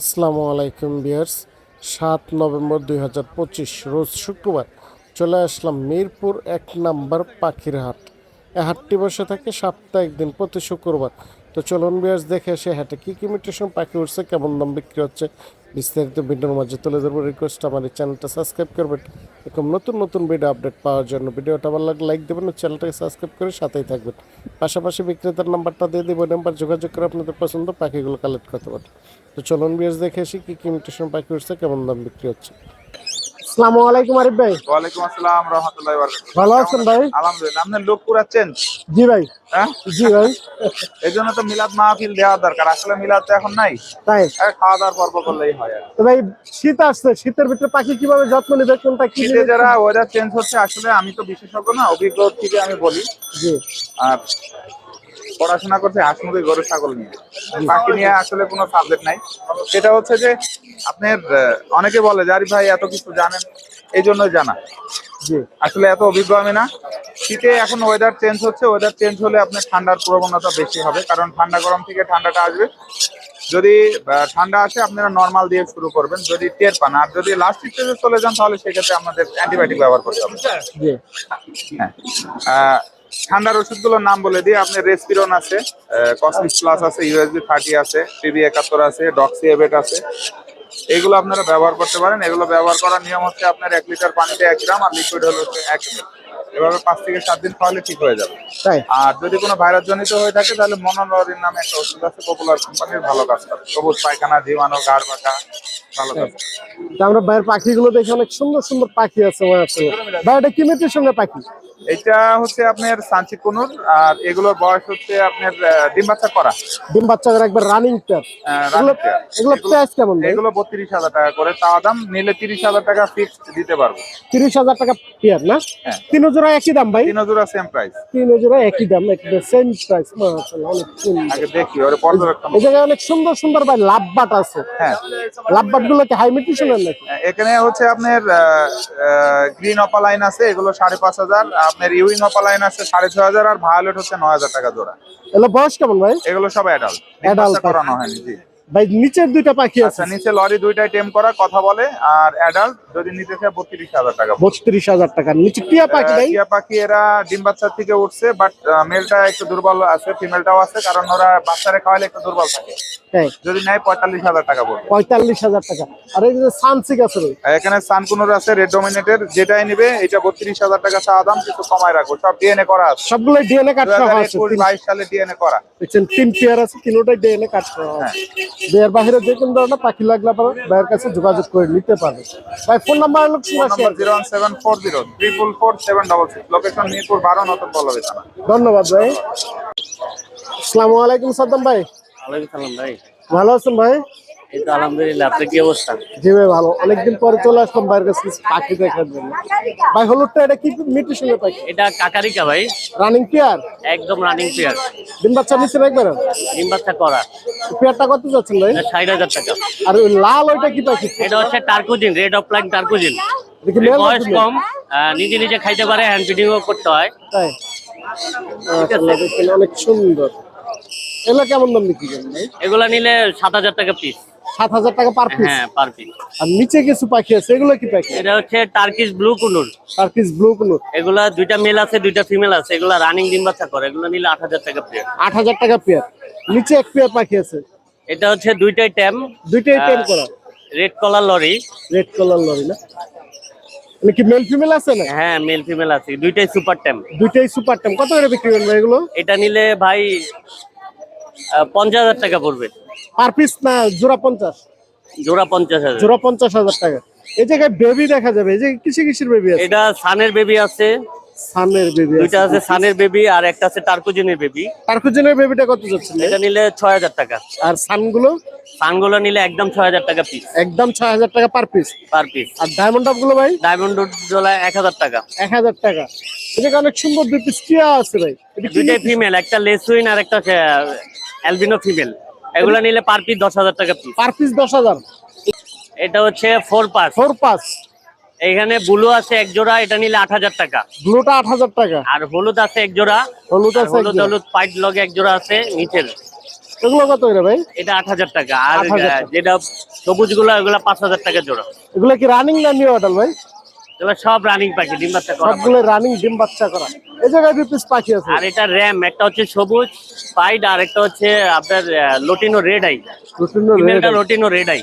আসসালামু আলাইকুম বিয়ার্স সাত নভেম্বর দুই হাজার পঁচিশ, রোজ শুক্রবার চলে আসলাম মিরপুর এক নাম্বার পাখির হাট। এ হাটটি বসে থাকে সপ্তাহে একদিন প্রতি শুক্রবার। তো চলুন বিয়ার্স দেখে এসে হাটে কী কী মিটেশন পাখি উঠছে কেমন দাম বিক্রি হচ্ছে। বিস্তারিত ভিডিওর মাঝে তুলে ধরবো রিকোয়েস্ট আমার এই চ্যানেলটা সাবস্ক্রাইব করবেন। এরকম নতুন নতুন ভিডিও আপডেট পাওয়ার জন্য ভিডিওটা ভালো লাগলে লাইক দেবেন চ্যানেলটাকে সাবস্ক্রাইব করে সাথেই থাকবেন। পাশাপাশি বিক্রেতার নাম্বারটা দিয়ে দেবো নাম্বার যোগাযোগ করে আপনাদের পছন্দ পাখিগুলো কালেক্ট করতে পারেন তো চলুন বিয়ার্স দেখে আসি কী কী মিটেশন পাখি উঠছে কেমন দাম বিক্রি হচ্ছে? আসসালামু আলাইকুম আরিফ ভাই। ওয়ালাইকুম আসসালাম রহমতুল্লাহ ভালো আছেন ভাই? আলহামদুলিল্লাহ আপনার লোক পুরাচ্ছেন? জি ভাই। হ্যাঁ? জি ভাই। এই জন্য তো মিলাদ মাহফিল দেওয়া দরকার আসলে মিলাদ তো এখন নাই। তাই? খাওয়া দাওয়ার পর্ব করলেই হয় আর। তো ভাই শীত আসছে শীতের ভিতরে পাখি কীভাবে যত্ন নেবে কোনটা কি শীতে যারা ওয়েদার চেঞ্জ হচ্ছে আসলে আমি তো বিশেষজ্ঞ না অভিজ্ঞ থেকে আমি বলি। জি। আর পড়াশোনা করছে হাঁসমুখী গরু ছাগল নিয়ে। পাখি নিয়ে আসলে কোনো সাবজেক্ট নাই। সেটা হচ্ছে যে আপনার অনেকে বলে যে আরিফ ভাই এত কিছু জানেন। এই জন্যই জানা। জি। আসলে এত অভিজ্ঞ আমি না। শীতে এখন ওয়েদার চেঞ্জ হচ্ছে। ওয়েদার চেঞ্জ হলে আপনার ঠান্ডার প্রবণতা বেশি হবে। কারণ ঠান্ডা গরম থেকে ঠান্ডাটা আসবে। যদি ঠান্ডা আসে আপনারা নর্মাল দিয়ে শুরু করবেন। যদি টের পান। আর যদি লাস্ট স্টেজে চলে যান তাহলে সেক্ষেত্রে আমাদের অ্যান্টিবায়োটিক ব্যবহার করতে হবে। হ্যাঁ। ঠান্ডার ওষুধগুলোর নাম বলে দিই। আপনি রেসপিরন আছে কসমিক প্লাস আছে ইউএসবি থার্টি আছে টিভি একাত্তর আছে ডক্সি এভেট আছে। এগুলো আপনারা ব্যবহার করতে পারেন। এগুলো ব্যবহার করার নিয়ম হচ্ছে আপনার এক লিটার পানিতে এক গ্রাম আর লিকুইড হলো এক মিল এভাবে পাঁচ থেকে সাত দিন খাওয়ালে ঠিক হয়ে যাবে। তাই? আর যদি কোনো ভাইরাস জনিত হয়ে থাকে তাহলে মনোলরিন নামে একটা ওষুধ আছে পপুলার কোম্পানির ভালো কাজ করে। সবুজ পায়খানা জীবাণু গাড় বাঁকা ভালো কাজ। আমরা বাইরের পাখিগুলো দেখে অনেক সুন্দর সুন্দর পাখি আছে। ভাই এটা কি মিটেশনের পাখি? এটা হচ্ছে আপনার সানচি কুনুর আর এগুলোর বয়স হচ্ছে আপনার ডিম বাচ্চা করা। ডিম বাচ্চা করে একবার রানিং পেয়ার এগুলো প্রাইস কেমন এগুলো বত্রিশ হাজার টাকা করে। তাওয়া দাম নিলে তিরিশ হাজার টাকা ফিক্সড দিতে পারব। তিরিশ হাজার টাকা পেয়ার না? হ্যাঁ। তিন জোড়া একই দাম ভাই? তিন জোড়া সেম প্রাইস তিন জোড়া একই দাম একদম সেম প্রাইস মাশাআল্লাহ অনেক সুন্দর। আগে দেখি ওরে পর্যবেক্ষণ এই জায়গায় অনেক সুন্দর সুন্দর ভাই লাভবাট আছে। হ্যাঁ। লাভবাটগুলো কি হাই মিউটেশনের নাকি? এখানে হচ্ছে আপনার গ্রিন অপালাইন আছে এগুলো সাড়ে পাঁচ হাজার। আপনার ইউইং অপালাইন আছে সাড়ে ছয় হাজার আর ভায়োলেট হচ্ছে নয় হাজার টাকা জোড়া। এগুলো বয়স কেমন ভাই? এগুলো সব অ্যাডাল্ট Adult করানো হয়নি জি। ভাই নিচের দুইটা পাখি আছে। আচ্ছা নিচে লরি দুইটাই টেম করা কথা বলে। আর অ্যাডাল্ট যদি নিতে চায় বত্রিশ হাজার টাকা বত্রিশ হাজার টাকা। নিচে টিয়া পাখি ভাই? টিয়া পাখি এরা ডিম বাচ্চার থেকে উঠছে বাট মেলটা একটু দুর্বল আছে ফিমেলটাও আছে কারণ ওরা বাচ্চারে খাওয়ালে একটু দুর্বল থাকে। যদি নেয় পঁয়তাল্লিশ হাজার টাকা পড়বে। পঁয়তাল্লিশ হাজার টাকা। আর এই যে সানসিক আছে এখানে সানকুনুর আছে রেড ডোমিনেটের যেটাই নিবে এটা বত্রিশ হাজার টাকা চাওয়া দাম কিছু কমায় রাখব। সব ডিএনএ করা আছে। সবগুলো ডিএনএ কাট করা আছে। বাইশ সালে ডিএনএ করা। তিন পেয়ার আছে তিনটাই ডিএনএ কাট করা হ্যাঁ। আছে বিয়ের বাইরে যে কোনো ধরনের পাখি লাগলে আপনার ভাইয়ের কাছে যোগাযোগ করে নিতে পারবে ভাই phone number zero one seven four zero triple four seven double six location Mirpur বারো নতুন পল্লবী ধন্যবাদ ভাই। আসসালামু আলাইকুম সাদ্দাম ভাই। ওয়ালাইকুম সালাম ভাই। ভালো আছেন ভাই? তো আলহামদুলিল্লাহ আপনার কি অবস্থা? জি ভাই ভালো। অনেকদিন পরে চলে আসলাম ভাইয়ের কাছে কিছু পাখি দেখার জন্য। ভাই হলুদটা এটা কি মিউটেশনের পাখি? এটা কাকারিকা ভাই। রানিং পেয়ার একদম রানিং পেয়ার ডিম বাচ্চা নিচে ডিম বাচ্চা করা। পেয়ারটা কত যাচ্ছেন ভাই? এটা ষাট হাজার টাকা। আর ওই লাল ওইটা কি পাখি? এটা হচ্ছে turquoisine red opaline turquoisine. দেখি এর বয়স কম নিজে নিজে খাইতে পারে হ্যান্ড ফিডিংও করতে হয়। তাই? মাশাআল্লাহ, অনেক সুন্দর। এগুলো কেমন দাম বিক্রি করেন এগুলা নিলে সাত হাজার টাকা পিস সাত হাজার টাকা পার পিস হ্যাঁ পার পিস আর নিচে কিছু পাখি আছে? এগুলো কি পাখি? এটা হচ্ছে Turkish blue conure. Piece blue কোনো এগুলা দুইটা মেল আছে দুইটা ফিমেল আছে। এগুলা রানিং ডিম বাচ্চা করে। এগুলো নিলে আট হাজার টাকা পেয়ার আট হাজার টাকা পেয়ার নিচে এক পেয়ার পাখি আছে। এটা হচ্ছে দুইটাই ট্যাম দুইটাই টেম করা। Red colour lory red colour lory না? মানে কি মেল ফিমেল আছে না? হ্যাঁ মেল ফিমেল আছে। দুইটাই সুপার ট্যাম দুইটাই সুপার টেম কত করে বিক্রি ভাই এগুলো? এটা নিলে ভাই পঞ্চাশ হাজার টাকা পড়বে। পার পিস না জোড়া পঞ্চাশ? জোড়া পঞ্চাশ হাজার। জোড়া পঞ্চাশ হাজার টাকা। এই জায়গায় বেবি দেখা যাবে এই যে কিসে কিসের বেবি আছে? এটা সানের বেবি আছে। সানের বেবি দুইটা আছে। সানের বেবি আর একটা আছে টার্কুজিনের বেবি টার্কুজেনের বেবিটা কত যাচ্ছে? এটা নিলে ছয় হাজার টাকা। আর সানগুলো? সানগুলো নিলে একদম ছয় হাজার টাকা পিস একদম ছয় হাজার টাকা পার পিস পার পিস আর ডায়মন্ডগুলো ভাই? ডায়মন্ড এক হাজার টাকা। এক হাজার টাকা। এটা অনেক সুন্দর দুই পিস টিয়া আছে ভাই। দুইটাই ফিমেল একটা লেসুইন আর একটা অ্যালবিনো ফিমেল এগুলো নিলে পার পিস দশ হাজার টাকা পিস পার পিস দশ হাজার। এটা হচ্ছে ফোর পাস ফোর পাস এখানে ব্লু আছে এক জোড়া এটা নিলে আট হাজার টাকা। ব্লুটা আট হাজার টাকা। আর হলুদ আছে এক জোড়া। হলুদ আছে হলুদ। হলুদ পাইট লগে এক জোড়া আছে নিচের। এগুলো কত করে ভাই? এটা আট হাজার টাকা। আর 8,000 টাকা। আহ, যেটা সবুজগুলো পাঁচ হাজার টাকা জোড়া। এগুলো কি রানিং না নিউ অর্ডার ভাই? এগুলো সব রানিং পাখি ডিম বাচ্চা করা সবগুলো রানিং ডিম বাচ্চা করা। এই জায়গায় দুই পিস পাখি আছে। আর এটা র্যাম একটা হচ্ছে সবুজ পাইড আর একটা হচ্ছে আপনার লোটিনো রেড আই রুটিনো ফিমেলটা লোটিনো রেড আই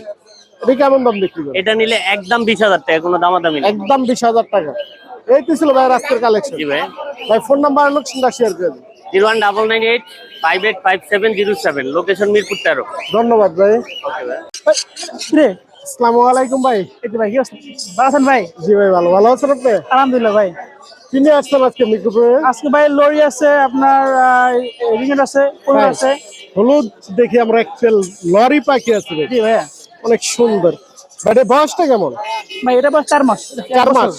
এটা কেমন দাম বিক্রি করে? এটা নিলে একদম বিশ হাজার টাকা কোনো দামাদামি নেই। একদম বিশ হাজার টাকা। এই তো ছিল ভাই আজকের কালেকশন জি ভাই। ভাই ফোন নাম্বার লোকেশনটা শেয়ার করে দিন। Zero one double nine eight five eight five seven zero seven location Mirpur তেরো। ধন্যবাদ ভাই। ওকে ভাই রে আসসালামু আলাইকুম ভাই। এই ভাই কি আছেন ভাই? জি ভাই ভালো। ভালো আছেন আপনি? আলহামদুলিল্লাহ ভাই। কিনে আসছেন আজকে মিকুপুরে আজকে ভাই লরি আছে আপনার রিঙ্গেট আছে কোন হ্যাঁ। আছে? হলুদ দেখি আমরা একটা লরি পাখি আছে জি ভাইয়া। অনেক সুন্দর। ভাই এটার বয়সটা কেমন? ভাই এটা বয়স চার মাস। চার মাস।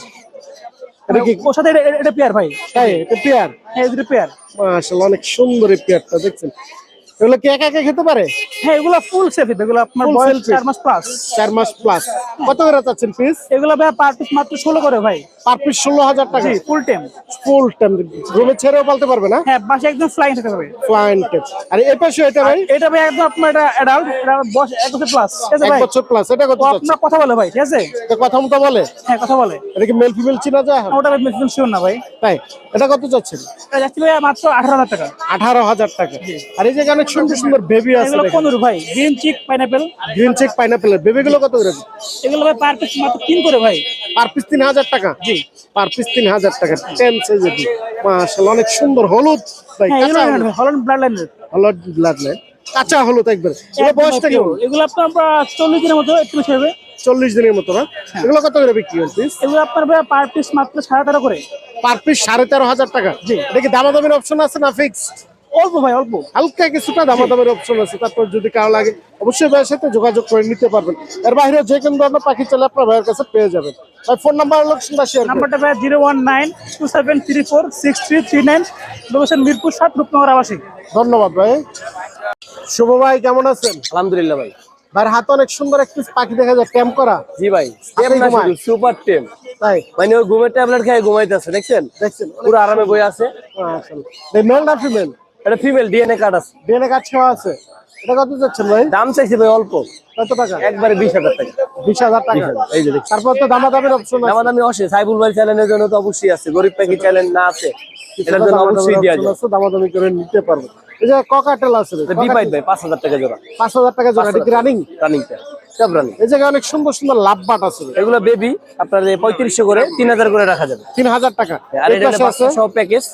এটা কি ওর সাথে এটা- এটা পেয়ার ভাই। তাই এটা পেয়ার হ্যাঁ এটা পেয়ার মাশাআল্লাহ অনেক সুন্দর এই পেয়ারটা দেখছেন? এগুলো কি একা একা খেতে পারে? হ্যাঁ এগুলো ফুল সেফি এগুলো আপনার বয়স চার মাস প্লাস চার মাস প্লাস কত করে চাচ্ছেন পিস এগুলো ভাই পার পিস মাত্র ষোলো করে ভাই। পার পিস ষোলো হাজার টাকা। ফুল টাইম ফুল টাইম রুমে ছেড়েও পালতে পারবে না? হ্যাঁ বাসে একদম ফ্লাইং থাকতে টেপ আর এই পাশে এটা ভাই? এটা ভাই একদম আপনার এটা অ্যাডাল্ট এটা বয়স এক বছর প্লাস এক বছর প্লাস এটা কত আপনার কথা বলে ভাই ঠিক আছে? কথা মতো বলে? হ্যাঁ কথা বলে। এটা কি মেল ফিমেল চিনা যায় ওটা মেশিন শিওর না ভাই। তাই? এটা কত চাচ্ছেন? এটা মাত্র আঠারো হাজার টাকা। আঠারো হাজার টাকা। আর এই যে অনেক সুন্দর সুন্দর বেবি আছে এগুলো পনেরো ভাই green cheek pineapple green cheek পাইনাপেলের baby গুলো কত করে? এগুলো ভাই পার পিস মাত্র তিন করে ভাই। পার পিস তিন হাজার টাকা? জি। পার পিস তিন হাজার টাকা। টেন সাইজের মাশাআল্লাহ অনেক সুন্দর হলুদ। ভাই হ্যাঁ কাঁচা এগুলো হলন্ড ব্লাড লাইনের হলুদ ব্লাড লাইন কাঁচা হলুদ একবার। এটা বয়সটা কেমন? এগুলো আপনার আমরা চল্লিশ দিনের মতো একটু বেশি হবে। চল্লিশ দিনের মতো না? হ্যাঁ। এগুলো কত করে বিক্রি পিস এগুলো আপনার ভাই পার পিস মাত্র সাড়ে তেরো করে। পার পিস সাড়ে তেরো হাজার টাকা। জি। এটা কি দামাদামির অপশন আছে না ফিক্সড অল্প ভাই অল্প। হালকা কিছুটা দামাদামের অপশন আছে। তারপর যদি কারও লাগে অবশ্যই ভাইয়ের সাথে যোগাযোগ করে নিতে পারবেন। এর বাইরে যে কোনো ধরনের পাখি চলে আপনার ভাইয়ের কাছে পেয়ে যাবেন। ভাই ফোন নাম্বার লোকেশনটা শেয়ার নাম্বারটা ভাই zero one nine two seven three four six three three nine location Mirpur সাত রূপনগর আবাসিক। ধন্যবাদ ভাই। শুভ ভাই কেমন আছেন? আলহামদুলিল্লাহ ভাই। ভাইয়ের হাতে অনেক সুন্দর একটি পাখি দেখা যায় ক্যাম্প করা। জি ভাই না শুধু সুপার টেম তাই? মানে ওই ঘুমের ট্যাবলেট খেয়ে ঘুমাইতেছে দেখছেন? দেখছেন। পুরো আরামে বই আছে। মেল না ফিমেল এটা ফিমেল ডিএনএ কার্ড আছে। ডিএনএ কার্ড ছেওয়া আছে। এটা কত যাচ্ছেন ভাই? দাম চাইছি ভাই অল্প। কত টাকা? একবারে বিশ হাজার টাকা। বিশ হাজার টাকা। এই যে তারপর তো দামাদামের অপশন আছে। আমার দামি অসে সাইবুল ভাই চ্যানেলের জন্য তো অবশ্যই আছে। গরিব পাখি চ্যানেল না আছে। এটার জন্য অবশ্যই দেওয়া যায়। আছে, দামাদামি করে নিতে পারব। এই যে ককাটেল আছে বিপাইট ভাই পাঁচ হাজার টাকা জোড়া। পাঁচ হাজার টাকা জোড়া এটা রানিং রানিং সব রানিং এই জায়গায় অনেক সুন্দর সুন্দর লাভ বাট আছে। এগুলো বেবি আপনার পঁয়ত্রিশশো করে তিন হাজার করে রাখা যাবে। তিন হাজার টাকা। আর এটা প্যাকেজ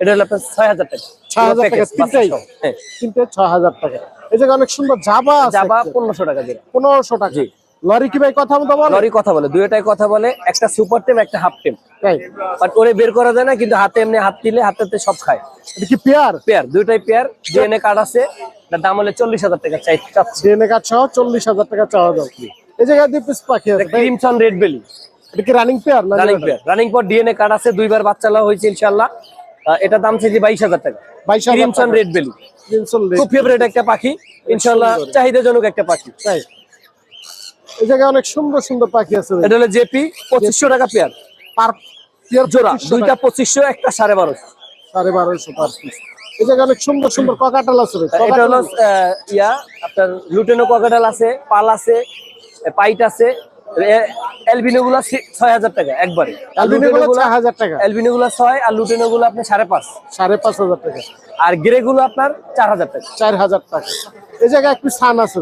এটা হলো আপনার ছয় হাজার টাকা। ছয় হাজার টাকা তিনটাই সহ। হ্যাঁ ছয় হাজার টাকা। এই জায়গায় অনেক সুন্দর জাবা যাবা পনেরোশো টাকা জোড়া পনেরোশো টাকা। লরি কি ভাই কথা মতো বলে? লরি কথা বলে দুইটাই কথা বলে একটা সুপার টেম একটা হাফ টেম বাট ওরে বের করা যায় না কিন্তু হাতে এমনি হাত দিলে হাতেতে সব খায়। এটা কি পেয়ার? পেয়ার দুইটাই পেয়ার ডিএনএ কার্ড আছে। তার দাম হলে চল্লিশ হাজার টাকা চাই ডিএনএ কার্ড সহ চল্লিশ হাজার টাকা চাওয়া দাও এই জায়গায় দুই পিস পাখি আছে ক্রিমসন রেড বেলি এটা কি running pair running pair running পর ডিএনএ কার্ড আছে দুইবার বাচ্চা হয়েছে ইনশাল্লাহ এটা দাম চাইছি বাইশ হাজার টাকা। বাইশ ক্রিমসন রেড বেলি খুব ফেভারিট একটা পাখি। ইনশাল্লাহ চাহিদাজনক একটা পাখি। তাই। এই জায়গায় অনেক সুন্দর সুন্দর পাখি আছে এটা হলো জেপি পঁচিশশো টাকা পেয়ার পার পেয়ার জোড়া দুইটা পঁচিশশো একটা সাড়ে বারোশো। সাড়ে বারোশো পার পিস এই জায়গায় অনেক সুন্দর সুন্দর ককাটাল আছে এটা হলো আহ, ইয়া আপনার লুটেনো ককাটাল আছে পাল আছে পাইট আছে। এলবিনো গুলা ছয় হাজার টাকা একবারে। গুলো গুলা হাজার টাকা। এলবিনো গুলা ছয় আর লুটেনো গুলো আপনার সাড়ে পাঁচ। সাড়ে পাঁচ হাজার টাকা। আর গ্রে গুলো আপনার চার হাজার টাকা। চার হাজার টাকা। এই জায়গায় একটু সান আছে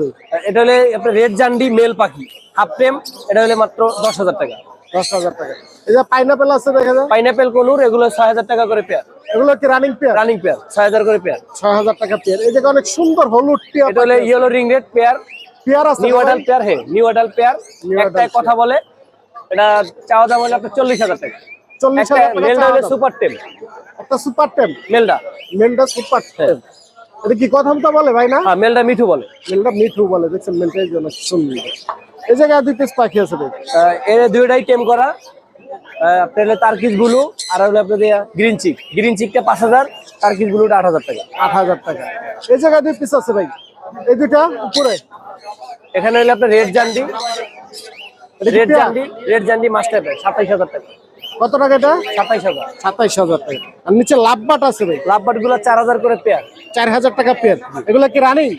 এটা হলে আপনার রেড জান্ডি মেল পাখি হাফ টেম এটা হলে মাত্র দশ হাজার টাকা। দশ হাজার টাকা। এই যে পাইনাপেল আছে দেখা যায় পাইনাপেল কলুর এগুলো ছয় হাজার টাকা করে পেয়ার। এগুলো কি রানিং পেয়ার রানিং পেয়ার ছয় হাজার করে পেয়ার। ছয় হাজার টাকা পেয়ার। এই জায়গায় অনেক সুন্দর হলুদ টিয়া এটা হলে yellow ring red pair pair আছে নিউ অ্যাডাল পেয়ার হে নিউ অ্যাডাল পেয়ার একটাই কথা বলে এটা চাওয়া দাম হলে আপনার চল্লিশ হাজার টাকা। চল্লিশ হাজার টাকা মেলটা হলে সুপার টেম একটা সুপার টেম মেলটা মেলটা সুপার টেম এটা কি কথা মতো বলে ভাই না? হ্যাঁ মেলটা মিঠু বলে। মেলটা মিঠু বলে দেখছেন মেলটা জন্য সুন্দর। এই জায়গায় দুই পিস পাখি আছে ভাই। এর দুইটাই টেম করা। আপনার হলো তার্কিস ব্লু আর হলো আপনার গ্রিন চিক গ্রিন চিকটা পাঁচ হাজার তার্কিস ব্লুটা আট হাজার টাকা। আট হাজার টাকা। এই জায়গায় দুই পিস আছে ভাই। এই দুইটা উপরে। এখানে হলো আপনার রেড জান্ডি। রেড? জান্ডি রেড জান্ডি মাস্টার সাতাইশ হাজার টাকা। কত টাকা এটা? সাতাইশ হাজার। সাতাইশ হাজার টাকা। আর নিচে লাভবাট আছে ভাই। লাভবাটগুলো চার হাজার করে পেয়ার। চার হাজার টাকা পেয়ার। এগুলো কি রানিং?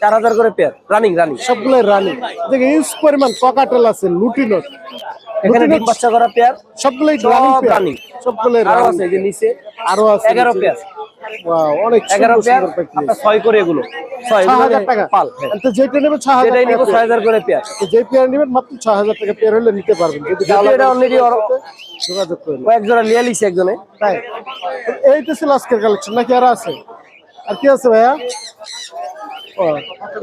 চার হাজার করে পেয়ার। Running running. সবগুলো রানিং। দেখে ইউজ পরিমাণ ককাটেল আছে লুটিনোট এখানে ডিম বাচ্চা করা পেয়ার। সবগুলোই রানিং পেয়ার। running। সবগুলোই রানিং। আছে যে নিচে। আরও আছে এগারো পেয়ার। Wow, অনেক এগারো সুন্দর পেয়ার আপনার ছয় করে এগুলো। ছয় ছ হাজার টাকা। পাল। তো যেটা নেবে ছ যেটাই টাকা নিবো ছয় পেয়ার। হাজার করে পেয়ার। তো যে পেয়ার নেবেন মাত্র ছ টাকা পেয়ার হলে নিতে পারবেন। যদি যদি এটা already যোগাযোগ করবেন কয়েক জোড়া লিয়ে লিছে একজনে তাই। এই তো ছিল আজকের কালেকশন নাকি আরও আছে? আর কি আছে ভাইয়া? ও,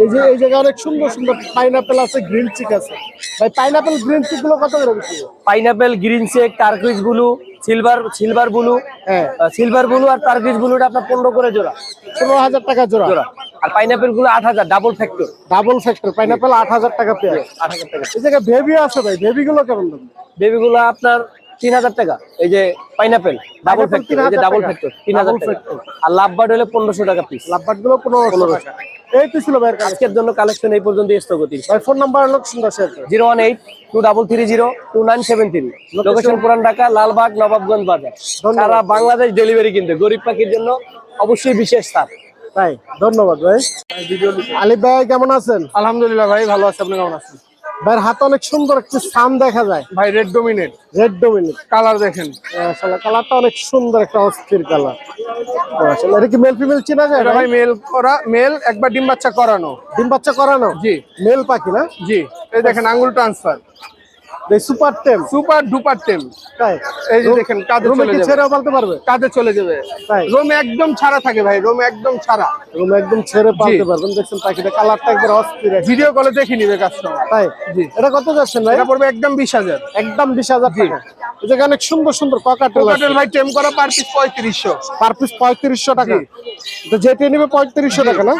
এই যে এই জায়গায় অনেক সুন্দর সুন্দর পাইনাপেল আছে গ্রিন চিক আছে। ভাই পাইনাপেল গ্রিন চিকগুলো কত করে বিক্রি pineapple green cheek turquoise blue silver silver blue হ্যাঁ। সিলভার ব্লু আর টার্কিশ ব্লুটা আপনার পনেরো করে জোড়া। পনেরো হাজার টাকা জোড়া। জোড়া। আর পাইনাপেলগুলো আট হাজার double factor double factor pineapple আট হাজার টাকা পেয়ার আট হাজার টাকা। এই জায়গায় বেবি আছে ভাই বেবি গুলো কেমন দাম? বেবি গুলো আপনার তিন হাজার টাকা। এই যে পাইনাপেল ডাবল ফ্যাক্টর এই যে ডাবল। ফ্যাক্টর তিন হাজার টাকা। আর লাভবার্ড হলে পনেরোশো টাকা পিস লাভবাটগুলো পনেরো টাকা। এই তো ছিল ভাইয়ের আজকের জন্য কালেকশন এই পর্যন্ত স্থগতি। ভাই ফোন নাম্বার লোক সুন্দর share zero one eight two double three zero two nine seven three location Puran Dhaka Lalbagh Nawabganj বাজার। সারা বাংলাদেশ ডেলিভারি কিনতে। গরিব পাখির জন্য অবশ্যই বিশেষ ছাড় তাই ধন্যবাদ ভাই। আলিফ ভাই কেমন আছেন? আলহামদুলিল্লাহ ভাই ভালো আছে। আপনি কেমন আছেন? ভাইয়ের হাতে অনেক সুন্দর একটি সান দেখা যায়। ভাই red dominate red dominate colour দেখেন। আসলে কালারটা অনেক সুন্দর একটা অস্থির কালার আসলে এটা কি মেল ফিমেল চেনা যায় এটা ভাই ভাই? মেল করা মেল একবার ডিম বাচ্চা করানো। ডিম বাচ্চা করানো? জি। মেল পাখি না? জি। এই দেখেন আঙ্গুল transfer super tame. Super duper tame. তাই? এই যে দেখেন কাঁধে চলে যাবে। ছেড়ে পালতে পারবে? কাঁধে চলে যাবে। তাই। রোম একদম ছাড়া থাকে ভাই রোম একদম ছাড়া। রুম একদম ছেড়ে পালতে পারবেন। দেখছেন পাখিটা কালারটা একবার অস্থির ভিডিও কলে দেখে নিবে কাস্টমার তাই? জি। এটা কত যাচ্ছে ভাই? এটা পড়বে একদম বিশ হাজার। একদম বিশ হাজার টাকা। জায়গায় অনেক সুন্দর সুন্দর ককাটেল কোকাটেল ভাই টেম করা পার পিস পঁয়ত্রিশশো। পার পিস পঁয়ত্রিশশো টাকা। তো যেটা নেবে পঁয়ত্রিশশো টাকা না?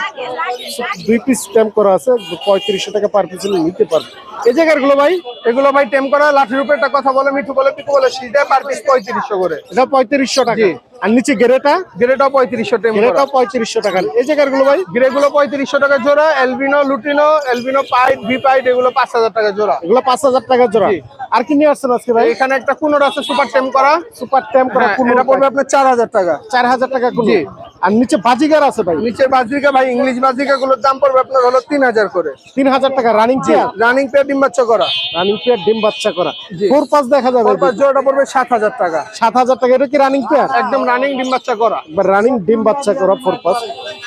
দুই পিস স্ট্যাম্প করা আছে পঁয়ত্রিশশো টাকা পার পিস নিতে পারবে। এই জায়গারগুলো ভাই? এগুলো ভাই টেম করা লাঠির উপরে একটা কথা বলে মিঠু বলে পিকু বলে সিটা পার পিস পঁয়ত্রিশশো করে। এটা পঁয়ত্রিশশো টাকা। জি। আর নিচে গেরেটা? গেরেটা পঁয়ত্রিশশো টাকা গেরেটা পঁয়ত্রিশশো টাকা। এই জায়গাগুলো ভাই? গেরেগুলো পঁয়ত্রিশশো টাকা জোড়া এলবিনো লুটিনো এলবিনো পাইট ভি পাইট এগুলো পাঁচ হাজার টাকা জোড়া। এগুলো পাঁচ হাজার টাকা জোড়া। আর কি নিয়ে আসছেন আজকে ভাই? এখানে একটা কুনোর আছে সুপার টেম করা। সুপার টেম করা হ্যাঁ, কুনুর পড়বে আপনার চার হাজার টাকা। চার হাজার টাকা কুনুর। আর নিচে বাজিগার আছে ভাই। নিচের বাজরিকা ভাই ইংলিশ বাজরিকা গুলোর দাম পড়বে আপনার হলো তিন হাজার করে। তিন হাজার টাকা রানিং চেয়ার রানিং পেয়ার ডিম বাচ্চা করা। রানিং পেয়ার ডিম বাচ্চা করা। ফোর পাঁচ দেখা যাবে জোড়াটা পড়বে সাত হাজার টাকা। সাত হাজার টাকা এটা কি রানিং পেয়ার একদম রানিং ডিম বাচ্চা করা। রানিং ডিম বাচ্চা করা ফোর পাঁচ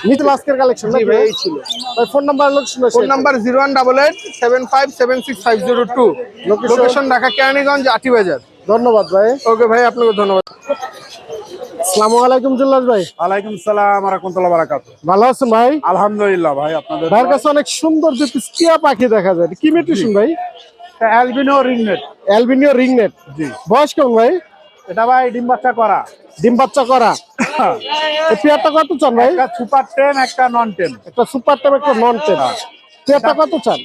নিচে আজকের কালেকশন এই ছিল। ভাই phone number location phone number zero one double eight seven five seven six five zero two? Location Dhaka Keraniganj Ati Bazar. ধন্যবাদ ভাই। ওকে ভাই আপনাকে ধন্যবাদ। আসসালামু আলাইকুম জুল্লাস ভাই। ওয়ালাইকুম সালাম রহমতুল্লাহ বারাকাত ভালো আছেন ভাই? আলহামদুলিল্লাহ ভাই আপনাদের ভাইয়ের কাছে অনেক সুন্দর টিয়া পাখি দেখা যায়। কি মিউটেশন ভাই? অ্যালবিনো রিংনেট অ্যালবিনিও রিংনেট জি। বয়স কেমন ভাই? এটা ভাই ডিম বাচ্চা করা। ডিম বাচ্চা করা। পেয়ারটা কত চান ভাই? একটা সুপার টেন একটা নন টেন একটা সুপার টেপ একটা নন টেপ পেয়ারটা কত চান?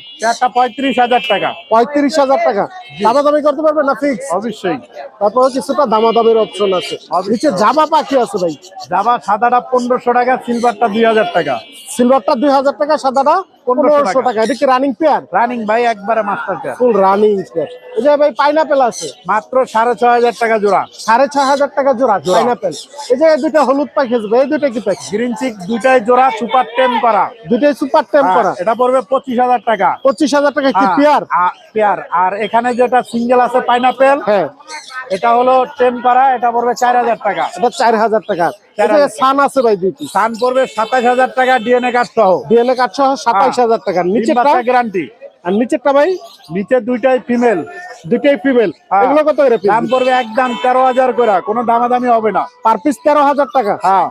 পঁয়ত্রিশ হাজার টাকা। পঁয়ত্রিশ হাজার টাকা। দামাদামি করতে পারবেন না ফিক্স অবশ্যই। তারপরে কিছুটা দামাদামির অপশন আছে। নিচে জামা পাখি আছে ভাই? জাবা সাদাটা পনেরোশো টাকা সিলভারটা দুই হাজার টাকা। সিলভারটা দুই হাজার টাকা সাদাটা পনেরোশো টাকা। এটা কি রানিং পেয়ার রানিং ভাই একবারে master pair full running pair এই যে ভাই পাইনাপেল আছে। মাত্র সাড়ে ছয় হাজার টাকা জোড়া। সাড়ে ছয় হাজার টাকা জোড়া পাইনাপেল এই যে দুইটা হলুদ ভাই এই দুইটা কি গ্রিন চিক দুইটাই জোড়া সুপার টেন করা। দুইটাই সুপার টেম করা। হ্যাঁ, এটা পড়বে পঁচিশ হাজার টাকা। পঁচিশ হাজার টাকা কি হ্যাঁ, পেয়ার আ- পেয়ার আর এখানে যেটা সিঙ্গেল আছে পাইনাপেল হ্যাঁ। এটা হলো টেন করা এটা পড়বে চার হাজার টাকা। এটা চার হাজার টাকা। সান আছে ভাই দুইটি। সান পড়বে সাতাশ হাজার টাকা ডিএনএ কার্ড সহ। ডিএলএ কার্ড সহ সাতাইশ হাজার টাকা। নিচেরটা? গ্যারান্টি আর নিচেরটা ভাই? নিচে দুইটাই ফিমেল দুইটাই ফিমেল হ্যাঁ। এগুলো কত করে দাম পড়বে একদম তেরো হাজার করে। কোনো দামাদামি হবে না। পার পিস তেরো হাজার টাকা? হ্যাঁ।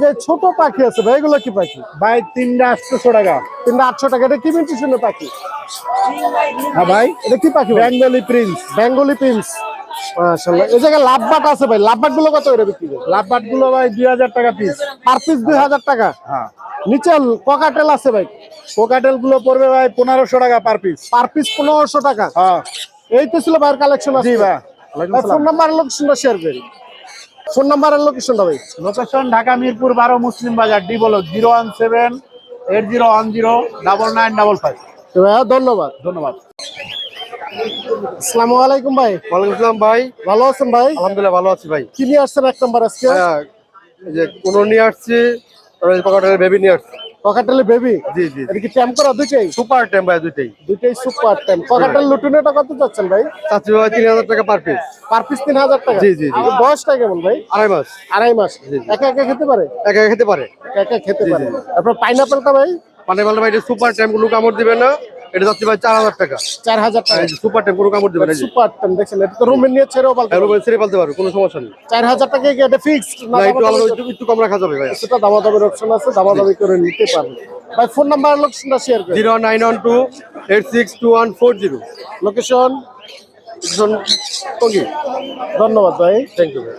যে ছোট পাখি আছে ভাই এগুলো কি পাখি? ভাই তিনটা আটশোশো টাকা। তিনটা আটশো টাকা। এটা কি মিউটেশনের পাখি? হ্যাঁ ভাই। এটা কি পাখি বেঙ্গলি প্রিন্স। বেঙ্গলি পিন্স মাশাআল্লাহ। এই জায়গায় লাভবাট আছে ভাই। লাভবাটগুলো কত করে বিক্রি করে লাভবাটগুলো ভাই দুই হাজার টাকা পিস পার টাকা? হ্যাঁ। নিচে আছে ভাই? কোকাটেলগুলো পড়বে ভাই টাকা পার পিস পার পিস পনেরোশো টাকা? হ্যাঁ। এই তো ছিল ভাইয়ের কালেকশন আছে জি ভাই। ওয়ালাইকুম ফোন সালাম নাম্বার লোকেশনটা শেয়ার করি ফোন নাম্বার আর লোকেশনটা ভাই। লোকেশন ঢাকা মিরপুর বারো মুসলিম বাজার ডি বলো zero one seven eight zero one zero double nine double five. ধন্যবাদ। ধন্যবাদ। আসসালামু আলাইকুম ভাই। ওয়ালাইকুম আসসালাম ভাই। ভালো আছেন ভাই? আলহামদুলিল্লাহ ভালো আছি ভাই। কি নিয়ে আসছেন এক নাম্বার আজকে? হ্যাঁ, যে কোন নিয়ে আসছি পকেটের বেবি নিয়ে আসছি। ককাটেলে বেবি জি জি। এটা কি ট্যাম্প করা দুইটাই? সুপার টেম ভাই দুইটাই। দুইটাই সুপার ট্যাম্প ককাটেল লুটুনেটা কত যাচ্ছেন ভাই? চাচ্ছি ভাই তিন হাজার টাকা পার পিস পার পিস তিন হাজার টাকা? জি, জি, বয়সটা কেমন ভাই? আড়াই মাস। আড়াই মাস। একা একা খেতে পারে? একা একা খেতে পারে। একা একা খেতে পারে। তারপর পাইনাপেলটা ভাই? মানে বলতে ভাই সুপার টেম কোনো কামড় দিবে না। এটা ভাই চার হাজার টাকা। চার হাজার টাকা। সুপার টেম কোনো কামড় দিবে না সুপার ট্যাম্প দেখছেন? এটা তো রুমে নিয়ে ছেড়েও পালতে পারবে। ছেড়ে পালতে পারবে কোনো সমস্যা নেই। চার হাজার টাকা কি এটা ফিক্সড না একটু আলাদা একটু- একটু কম রাখা যাবে ভাই সেটা অপশন আছে দামাদামি করে নিতে পারবে। ভাই ফোন নাম্বার লোকেশনটা share zero nine one two eight six two one four zero location ধন্যবাদ ভাই। থ্যাংক ইউ ভাই।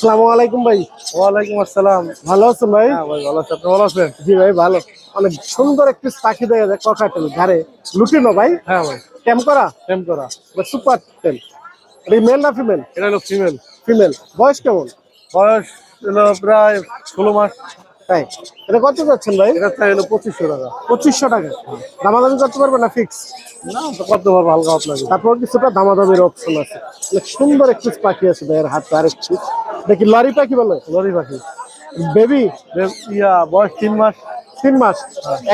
আসসালামু আলাইকুম ভাই। ওয়ালাইকুম আসসালাম। ভালো আছেন ভাই? হ্যাঁ ভাই ভালো আছি। আপনি ভালো আছেন? জি ভাই ভালো। অনেক সুন্দর একটি পাখি দেখা যায় ককাটেল ঘাড়ে। লুটিনো ভাই? হ্যাঁ ভাই। টেম করা? টেম করা। সুপার টেম। মেল না ফিমেল এটা হলো ফিমেল ফিমেল বয়স কেমন? বয়স হলো প্রায় ষোলো মাস। তাই এটা কত যাচ্ছেন ভাই? এটা চাই হলো পঁচিশশো টাকা। পঁচিশশো টাকা। দামাদামি করতে পারবে না ফিক্স না তো কত পারব হালকা আপনাকে তারপর কিছুটা দামাদামির অপশন আছে। সুন্দর একটু পাখি আছে ভাইয়ের হাতে আরেক দেখি লরি পাখি বলে? লরি পাখি। বেবি ইয়া বয়স তিন মাস। তিন মাস।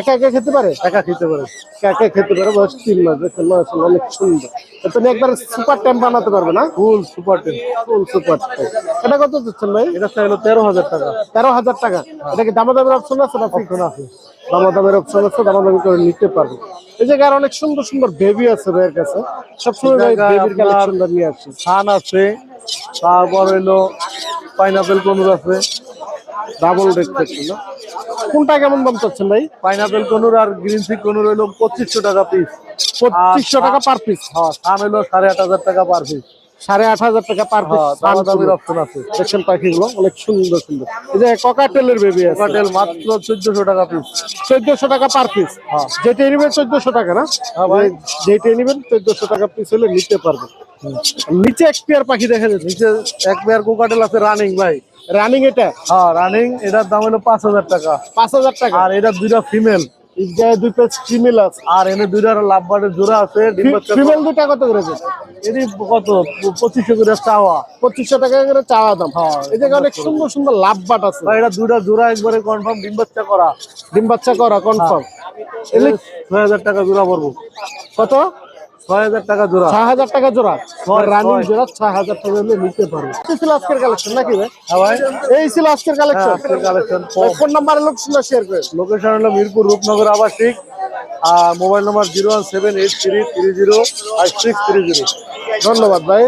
একা একা খেতে পারে? একা খেতে পারে। একা খেতে পারে বয়স তিন মাস। দেখেন মাশাআল্লাহ, অনেক সুন্দর। তুমি একবার সুপার ট্যাম্প বানাতে পারবে না? Full super tame full super এটা কত দিচ্ছেন ভাই? এটা চাই হলো তেরো হাজার টাকা। তেরো হাজার টাকা। এটা কি দামাদামের অপশন আছে না অপশন আছে। দামাদামের অপশন আছে দামাদামি করে নিতে পারবে। এই জায়গায় অনেক সুন্দর সুন্দর বেবি আছে ভাইয়ের কাছে। সবসময় বেবির কালেকশনটা নিয়ে আসছি সান আছে তারপর হলো পাইনাপেল কনুর আছে। ডাবল রেট থাকছে কোনটা কেমন দাম চাচ্ছেন ভাই? পাইনাপেল কনুর আর গ্রিন সি কনুর হইল পঁচিশশো টাকা পিস পঁচিশশো টাকা পার পিস হ্যাঁ সান হইল সাড়ে আট হাজার টাকা পার পিস সাড়ে আট হাজার টাকা পার হ্যাঁ অপশন আছে। দেখছেন পাখিগুলো অনেক সুন্দর সুন্দর। এই যে ককাটেলের বেবি আছে। মাত্র চোদ্দশো টাকা পিস চোদ্দশো টাকা পার পিস যেটা নেবেন চোদ্দশো টাকা না? হ্যাঁ ভাই। যেটা নেবেন চোদ্দশো টাকা পিস হলে নিতে পারবে নিচে এক পেয়ার পাখি দেখা যাচ্ছে নিচে এক পেয়ার কোকাটেল আছে রানিং ভাই। রানিং এটা? হ্যাঁ রানিং এটার দাম হলো পাঁচ হাজার টাকা। পাঁচ হাজার টাকা? আর এটা দুইটা ফিমেল এই জায়গায় দুই পেজ ফিমেল আছে আর এনে দুইটা লাভবারের জোড়া আছে ফিমেল দুটা। কত করে যাচ্ছে এটি কত? পঁচিশশো করে চাওয়া। পঁচিশশো টাকা করে চাওয়া দাম। হ্যাঁ, এই জায়গায় অনেক সুন্দর সুন্দর লাভ বাট আছে। ভাই এটা দুইটা জোড়া একবারে কনফার্ম ডিম বাচ্চা করা। ডিম বাচ্চা করা কনফার্ম এলে ছয় হাজার টাকা জোড়া পড়ব। কত? ছয় হাজার টাকা জোড়া। টাকা জোড়া। রানিং। জোড়া টাকা হলে নিতে পারবে এই ছিল আজকের কালেকশন নাকি ভাই? হ্যাঁ এই ছিল আজকের collection collection phone number location share করে। লোকেশন হলো মিরপুর রূপনগর আবাসিক আর mobile number zero one seven eight three three zero six three zero ধন্যবাদ ভাই।